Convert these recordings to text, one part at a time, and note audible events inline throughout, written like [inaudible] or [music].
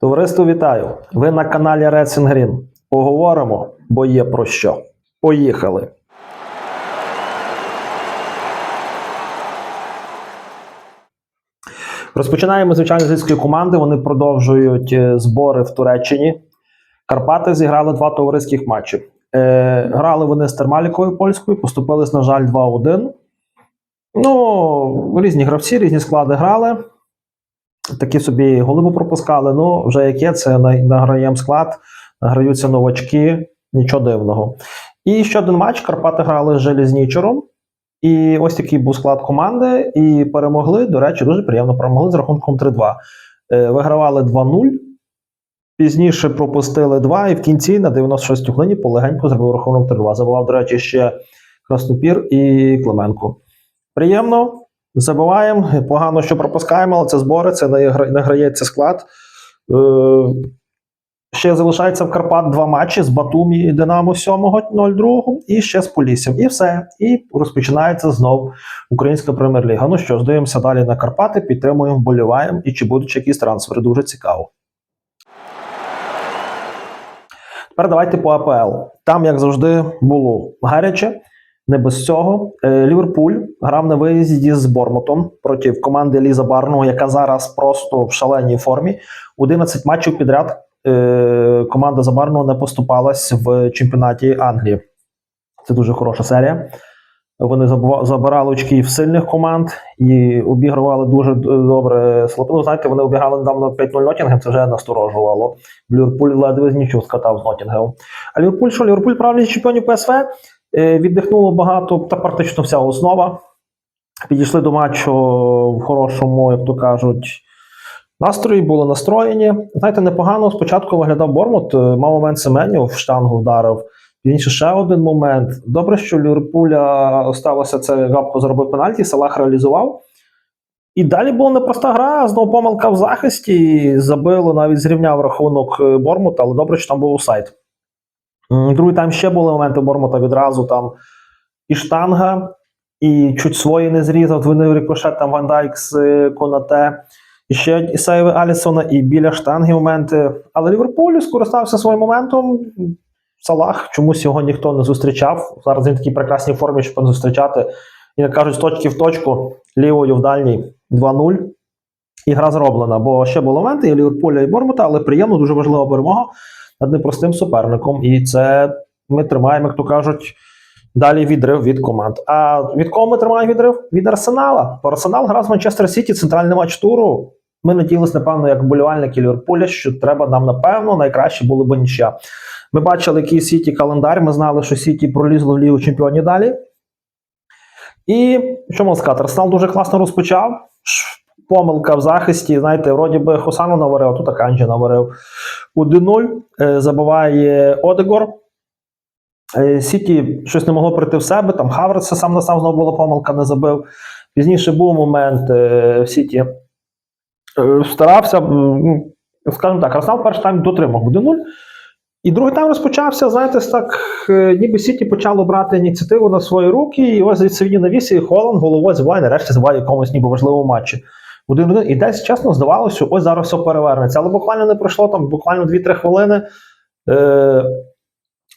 Товариство, вітаю! Ви на каналі Racing Green. Поговоримо, бо є про що. Поїхали! Розпочинаємо звичайно з львівської команди. Вони продовжують е, збори в Туреччині. Карпати зіграли два товариських матчі. Е, грали вони з термалікою польською, поступились, на жаль, 2-1. Ну, різні гравці, різні склади грали. Такі собі голи пропускали. Ну, вже яке це на- награємо склад, награються новачки, нічого дивного. І ще один матч Карпати грали з Железнічером. І ось такий був склад команди. І перемогли. До речі, дуже приємно перемогли з рахунком 3-2. Е, вигравали 2-0. Пізніше пропустили 2, і в кінці на 96 хвилині полегенько зробив рахунок 3-2. Забував, до речі, ще Краснопір і Клименко. Приємно, забуваємо. Погано, що пропускаємо, але це збори, це не грається склад. Е, ще залишається в Карпат два матчі з Батумі і Динамо 7.02 і ще з Поліссям. І все. І розпочинається знов Українська прем'єр-ліга. Ну що ж, дивимося далі на Карпати, підтримуємо, вболіваємо і чи будуть якісь трансфери. Дуже цікаво. Тепер давайте по АПЛ. Там, як завжди, було гаряче. Не без цього. Е, Ліверпуль грав на виїзді з Бормутом проти команди Ліза Барного, яка зараз просто в шаленій формі. 11 матчів підряд е, команда Забарного не поступалась в чемпіонаті Англії. Це дуже хороша серія. Вони забирали очки в сильних команд і обігрували дуже добре слабину. Знаєте, вони обіграли недавно 5-0 Нотінгем, це вже насторожувало. Ліверпуль ледве з нічого скатав з Нотінгемом. А Ліверпуль, що Ліверпуль правлячий чемпіонів ПСВ, віддихнуло багато, та практично вся основа. Підійшли до матчу в хорошому, як то кажуть, настрої, були настроєні. Знаєте, непогано спочатку виглядав Бормут, е, мав момент Семенів, в штангу вдарив. Пізніше ще один момент. Добре, що Ліверпуля сталося це гапко зробив пенальті, Салах реалізував. І далі була непроста гра, знову помилка в захисті. Забило, навіть зрівняв рахунок е, Бормута, але добре, що там був офсайд. Другий тайм ще були моменти Бормута відразу там і штанга, і чуть свої не зрізав, двинив рикошет там Ван Дайк з е, Конате. І ще і сейви Алісона, і біля штанги моменти. Але Ліверпуль скористався своїм моментом. Салах чомусь його ніхто не зустрічав. Зараз він в такій прекрасній формі, щоб не зустрічати. І як кажуть, з точки в точку, лівою в дальній 2-0. І гра зроблена. Бо ще були моменти і Ліверпуля і Бормута, але приємно, дуже важлива перемога над непростим суперником. І це ми тримаємо, як то кажуть, далі відрив від команд. А від кого ми тримаємо відрив? Від Арсенала. Бо Арсенал грав з Манчестер Сіті, центральний матч туру. Ми надіялися, напевно, як вболівальники Ліверпуля, що треба нам, напевно, найкраще було б нічия. Ми бачили, який Сіті календар. Ми знали, що Сіті пролізло в Лігу чемпіонів далі. І що можна сказати, Арсенал дуже класно розпочав. Помилка в захисті. Знаєте, вроді би Хосану наварив, а тут Аканджі наварив. 1-0. Е, Забиває Одегор. Е, Сіті щось не могло прийти в себе. Там Хаверса сам на сам знову була помилка, не забив. Пізніше був момент е, в Сіті. Старався, ну, скажімо так, Арсенал перший тайм дотримав 1-0. І другий тайм розпочався, знаєте, так, ніби Сіті почало брати ініціативу на свої руки, і ось звідси він навісі, і Холланд головою забуває, нарешті забуває якомусь ніби важливому матчі. Один один. І десь чесно здавалося, ось зараз все перевернеться. Але буквально не пройшло там буквально 2-3 хвилини. Е,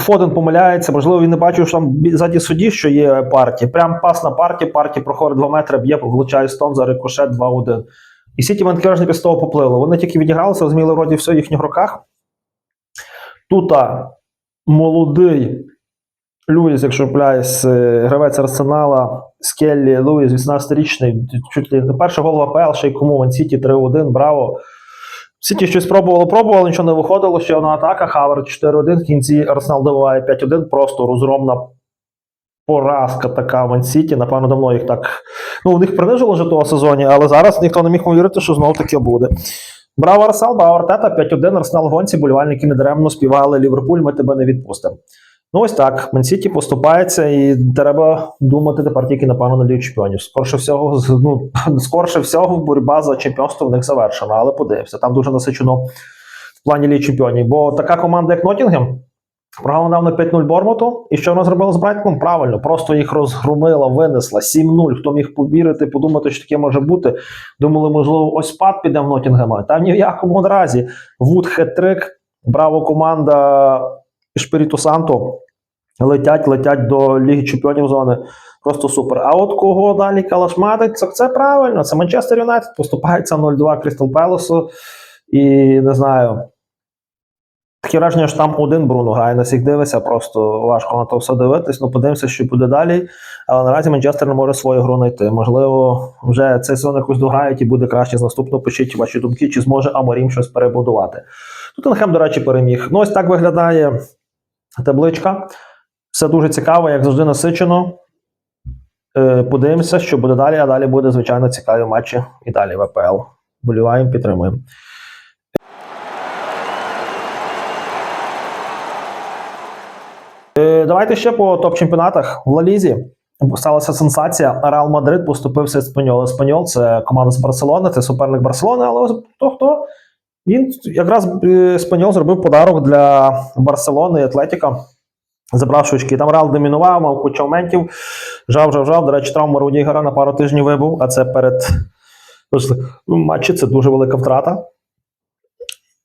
Фоден помиляється, можливо, він не бачив, що там ззаді судді, що є партія. Прям пас на партії, партія проходить 2 метри, б'є, влучає стон за рикошет 2-1. І Сіті Манкережні після того поплили. Вони тільки відігралися, розуміли вроді все в їхніх руках. Тут молодий Луїс, якщо пляюсь, е, гравець Арсенала, Скеллі Луїс, 18-річний, чуть ли не перший гол в АПЛ, ще й кому Ван Сіті 3-1, браво. Сіті щось пробувало, пробувало, нічого не виходило. Ще одна атака, Хавер 4-1. В кінці Арсенал добиває 5-1, просто розгромна поразка така в Сіті. Напевно, давно їх так. Ну, у них принижило вже того сезоні, але зараз ніхто не міг повірити, що знову таке буде. Браво Арсенал, браво Артета, 5-1, Арсенал гонці, болівальники недаремно співали Ліверпуль, ми тебе не відпустимо. Ну ось так, Мансіті поступається, і треба думати тепер тільки, напевно, на Лігу чемпіонів. Скорше всього, ну, [laughs] скорше всього, боротьба за чемпіонство в них завершена, але подивимося, там дуже насичено в плані Ліги чемпіонів. Бо така команда, як Нотінгем, Програла недавно 5-0 Бормуту. І що вона зробила з Брайтоном? Правильно, просто їх розгромила, винесла 7-0. Хто міг повірити, подумати, що таке може бути. Думали, можливо, ось спад піде в Ноттінгема. Та ні в якому разі. Вуд хет-трик, браво команда Шпіріту Санто. Летять, летять до Ліги Чемпіонів зони. Просто супер. А от кого далі калашматить, це, це правильно. Це Манчестер Юнайтед поступається 0-2 Крістал Пелесу. І не знаю. Таке враження, що там один Бруно грає на всіх дивиться, просто важко на то все дивитись. Ну, подивимося, що буде далі. Але наразі Манчестер не може свою гру знайти. Можливо, вже цей сезон якось дограють і буде краще з наступного. Пишіть ваші думки, чи зможе Аморім щось перебудувати. Тоттенхем, до речі, переміг. Ну, ось так виглядає табличка. Все дуже цікаво, як завжди насичено. Е, Подивимося, що буде далі, а далі буде, звичайно, цікаві матчі і далі в АПЛ. Боліваємо, підтримуємо. Е, Давайте ще по топ-чемпіонатах в Ла-Лізі. Сталася сенсація. Реал Мадрид поступився Еспаньол. Еспаньол це команда з Барселони, це суперник Барселони, але хто хто. Він якраз е, Еспаньол зробив подарок для Барселони і Атлетіка. Забравши очки. Там Реал домінував, мав кучу моментів. Жав, жав, жав. До речі, травма Рудігера на пару тижнів вибув, а це перед ну, матчі це дуже велика втрата.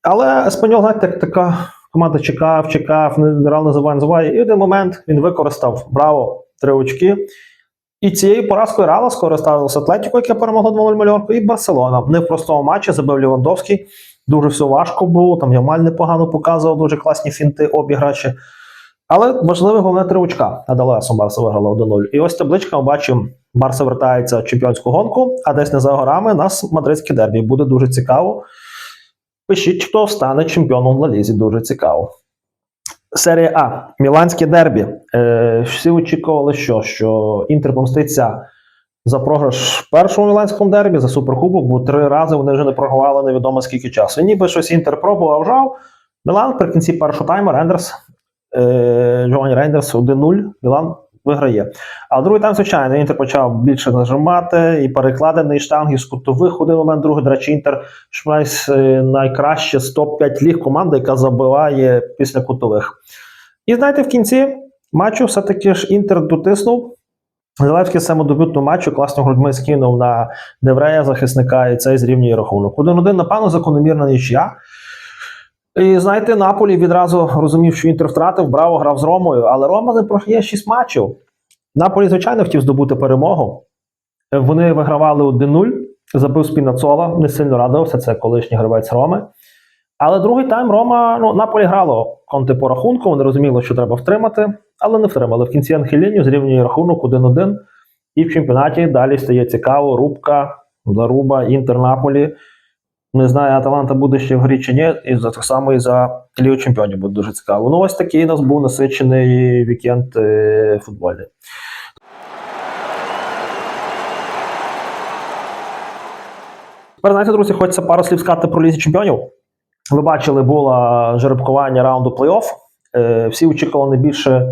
Але Еспаньол, знаєте, така команда чекав, чекав, Реал називає, називає. І один момент він використав браво, три очки. І цією поразкою Реала скористалося Атлетіко, яке перемогло 2-0 Мальорку, і Барселона. Не в простому матчі забив Лівандовський. Дуже все важко було. Там Ямаль непогано показував, дуже класні фінти обіграші. Але важливе головне три очка. Адалесом Барса виграла 1-0. І ось табличка, ми бачимо, Барса вертається в чемпіонську гонку, а десь не за горами нас мадридське дербі. Буде дуже цікаво. Пишіть, хто стане чемпіоном в Лалізі, дуже цікаво. Серія А. Міланське дербі. Е, всі очікували, що, що Інтер помститься за програш в першому міланському дербі, за суперкубок, бо три рази вони вже не програвали невідомо скільки часу. І ніби щось Інтер пробував, жав. Мілан при кінці першого тайму Рендерс, Джованні Рендерс 1-0. Мілан виграє. А другий тайм, звичайно, Інтер почав більше нажимати і перекладений штанги з кутових. Один момент, другий, до речі, Інтер Шмайс е, найкраще з топ-5 ліг команда, яка забиває після кутових. І знаєте, в кінці матчу все-таки ж Інтер дотиснув. Зеленський самодобютну матчу класно грудьми скинув на Деврея захисника, і цей зрівнює рахунок. 1-1, напевно, закономірна нічия. І знаєте, Наполі відразу розумів, що Інтер втратив, браво грав з Ромою, але Рома не програє 6 матчів. Наполі, звичайно, хотів здобути перемогу. Вони вигравали 1-0, забив Спінацола, не сильно радувався, це колишній гравець Роми. Але другий тайм Рома, ну, Наполі грало конти по рахунку, вони розуміли, що треба втримати, але не втримали. В кінці Анхеліні зрівнює рахунок 1-1. І в чемпіонаті далі стає цікаво. Рубка, Заруба, Інтер Наполі. Не знаю, Аталанта буде ще в грі чи ні, і за так само і за Лігу Чемпіонів буде дуже цікаво. Ну, ось такий у нас був насичений вікенд е, футбольний. Тепер, знаєте, друзі, хочеться пару слів сказати про Лізі Чемпіонів. Ви бачили, було жеребкування раунду плей-офф. Е, всі очікували найбільше,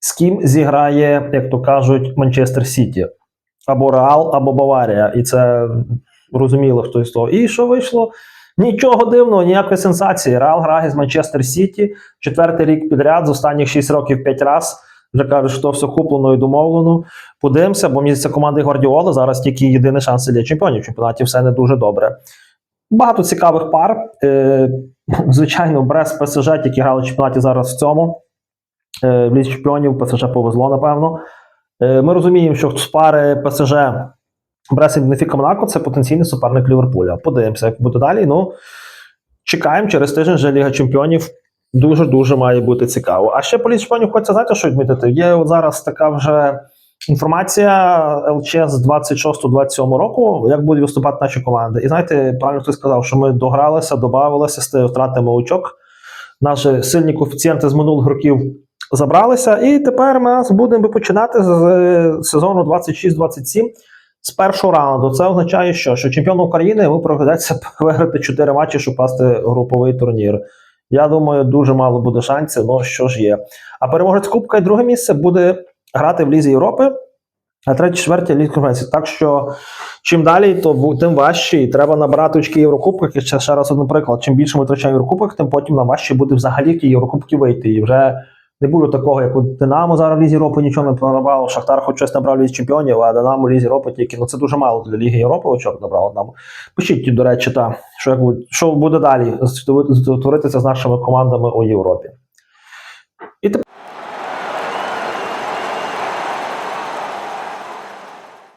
з ким зіграє, як то кажуть, Манчестер Сіті. Або Реал, або Баварія. І це розуміли, хто із того. І що вийшло? Нічого дивного, ніякої сенсації. Реал грає з Манчестер Сіті четвертий рік підряд, з останніх 6 років 5 разів. Вже кажуть, що все куплено і домовлено. Подивимося, бо мені ця команда Гвардіоли зараз тільки єдиний шанс для чемпіонів. В чемпіонаті все не дуже добре. Багато цікавих пар. Е, звичайно, Брест ПСЖ, які грали в чемпіонаті зараз в цьому. Е, в лізі чемпіонів ПСЖ повезло, напевно. Е, ми розуміємо, що з пари ПСЖ Брест і Бенефіка Монако це потенційний суперник Ліверпуля. Подивимося, як буде далі. Ну, чекаємо через тиждень вже Ліга Чемпіонів. Дуже-дуже має бути цікаво. А ще по Лізі хочеться, знаєте, що відмітити? Є от зараз така вже інформація ЛЧ з 26-27 року, як будуть виступати наші команди. І знаєте, правильно хтось сказав, що ми догралися, додавалися з тієї втратами очок. Наші сильні коефіцієнти з минулих років забралися, і тепер ми будемо починати з сезону 26-27 з першого раунду. Це означає, що, що чемпіон України йому проведеться [laughs] виграти 4 матчі, щоб пасти груповий турнір. Я думаю, дуже мало буде шансів, ну що ж є. А переможець Кубка і друге місце буде грати в Лізі Європи. а треті четверті ліг конференції. Так що чим далі, то тим важче, і треба набирати очки Єврокубках. І ще, ще раз один приклад. Чим більше ми втрачаємо в Єврокубках, тим потім нам важче буде взагалі в Єврокубки вийти. І вже не буде такого, як у Динамо зараз в Лізі Європи нічого не програвало. Шахтар хоч щось набрав Лізі чемпіонів, а Динамо Лізі Європи тільки ну це дуже мало для Ліги Європи. Очок набрало нам. Пишіть, до речі, та що що буде далі творитися з нашими командами у Європі. І тепер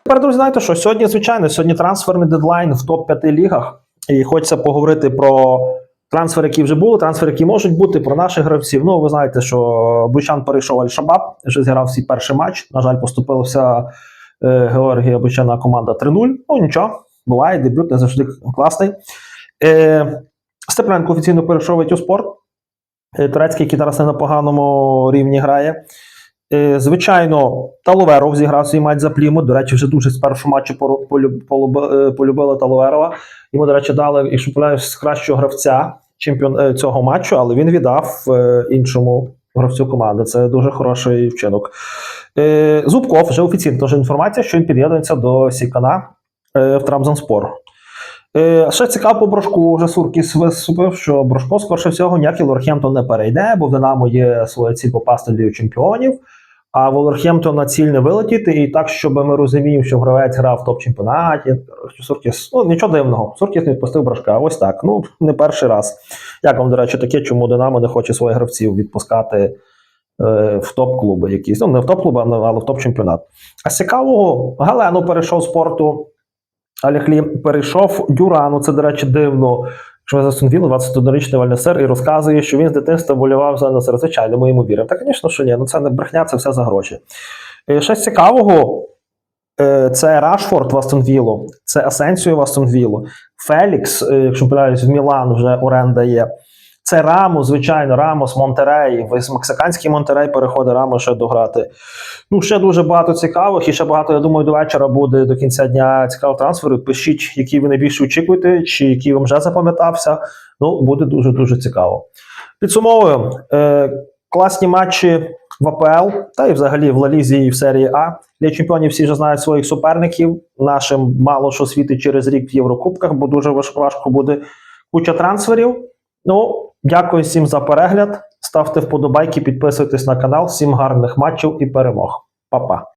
Тепер, друзі, знаєте, що сьогодні, звичайно, сьогодні трансферний дедлайн в топ-5 лігах. І хочеться поговорити про трансфери, які вже були, трансфери, які можуть бути, про наших гравців. Ну, ви знаєте, що Бучан перейшов Аль-Шабаб, вже зіграв свій перший матч. На жаль, поступилася е, Георгія Бучана команда 3-0. Ну, нічого, буває, дебют не завжди класний. Е, Степленко офіційно перейшов «Етю спорт. Е, Турецький, який зараз не на поганому рівні грає. Е, Звичайно, Таловеров зіграв свій матч за Плімут. До речі, вже дуже з першого матчу е, полюбили Таловерова. Йому, до речі, дали, якщо помиляюсь, кращого гравця чемпіон е, цього матчу, але він віддав іншому гравцю команди. Це дуже хороший вчинок. Зубков вже офіційно теж інформація, що він під'єднується до Сікана в Трамзанспор. Ще цікаво по Брошку, вже Суркіс виступив, що Брошко, скорше всього, ніякий Лорхемптон не перейде, бо в Динамо є своя ціль попасти в Лігу чемпіонів. А Волерхемптона ціль не вилетіти, і так, щоб ми розуміємо, що гравець грав в топ-чемпіонаті. Суркіс, ну нічого дивного. Суркіс не відпустив Брошка. Ось так. Ну, не перший раз. Як вам, до речі, таке, чому Динамо не хоче своїх гравців відпускати е, в топ-клуби якісь. Ну, не в топ-клуби, але в топ-чемпіонат. А з цікавого, Галену перейшов спорту. Аліхлі перейшов Дюрану. Це, до речі, дивно. Що за Сунвіл, 21-річний Вальнесер, і розказує, що він з дитинства болював за Насер. Звичайно, ми йому віримо. Та, звісно, що ні, ну це не брехня, це все за гроші. І ще цікавого, е, це Рашфорд в Астон це Асенсіо в Астон Фелікс, е, якщо помиляюсь, в Мілан вже оренда є. Це Рамос, звичайно, Рамос, Монтерей. Весь мексиканський Монтерей переходить Рамос ще дограти. Ну, ще дуже багато цікавих, і ще багато, я думаю, до вечора буде до кінця дня цікавих трансферів. Пишіть, які ви найбільше очікуєте, чи який вам вже запам'ятався. Ну, буде дуже дуже цікаво. Підсумовуємо. Е, класні матчі в АПЛ та й взагалі в Лалізі і в серії А. Для чемпіонів всі вже знають своїх суперників. Нашим мало що світить через рік в Єврокубках, бо дуже важко буде куча трансферів. Ну, дякую всім за перегляд. Ставте вподобайки, підписуйтесь на канал. Всім гарних матчів і перемог. Па-па.